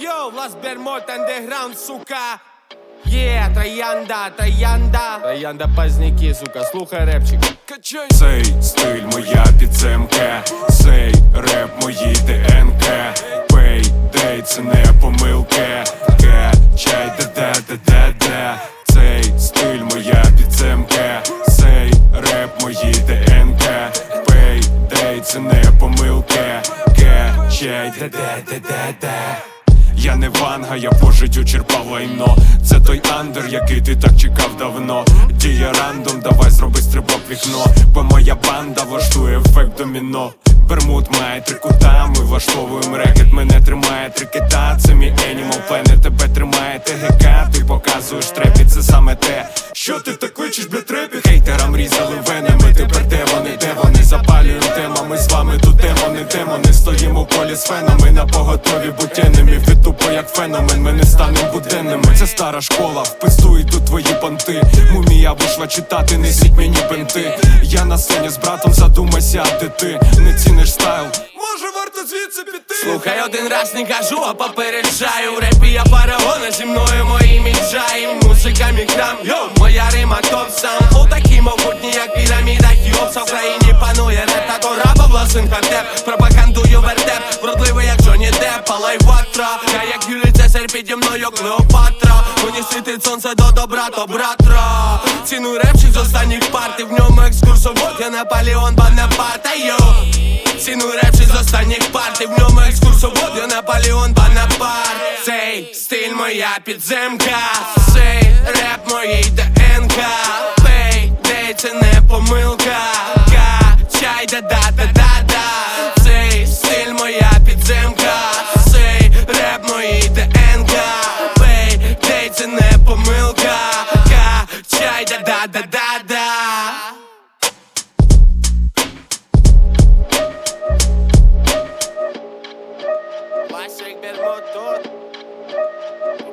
Йоу, Влас Бермот, андеграунд, сука. Є, троянда, троянда. Троянда пазняки, сука, слухай репчик. Качай. Цей стиль моя підземка, цей реп мої ДНК Пей, дей, це не помилка Качай, да-да-да-да-да Цей стиль моя підземка, цей реп мої ДНК Пей, дей, це не помилка Качай, да-да-да-да-да я не ванга, я по життю черпав лайно. Це той андер, який ти так чекав давно. Діє рандом, давай зроби стрибок вікно. Бо моя банда влаштує ефект доміно. Бермуд має три кута, ми влаштовуємо рекет. Мене тримає три кита, це мій енімал планет Тебе тримає ТГК, ти показуєш трепі, це саме те Що ти так кличеш, бля трепі? Хейтерам різали вени, тут демони, демони Стоїмо в полі з фенами на поготові енемів Ти тупо як феномен, ми не станем буденними. Це стара школа, вписуй тут твої понти Мумія вийшла читати, несіть мені бенти. Я на сцені з братом задумайся, де ти? Не ціниш стайл. Може варто звідси піти? Слухай один раз не кажу, а попереджаю. В репі я парагона, зі мною мої міджаї Музика міграм, йоу, моя рима топ сам власен хардеп Пропагандую вертеп, вродливий як Джоні Депп Палай ватра, я як Юлій Цезарь піді мною Клеопатра. Світить сонце до добра, то братра. Ціну репчик з останніх партій В ньому екскурсовод, я Наполеон Бонапарта, йоу Ціну репчик з останніх партій В ньому екскурсовод, я Наполеон Бонапарт. Цей стиль моя підземка. Цей реп моїй ДНК да-да-да-да Цей стиль моя підземка, цей реп моїй ДНК. Бей, дей, це не помилка. Качай, да-да-да-да-да. Васик Бермуд тут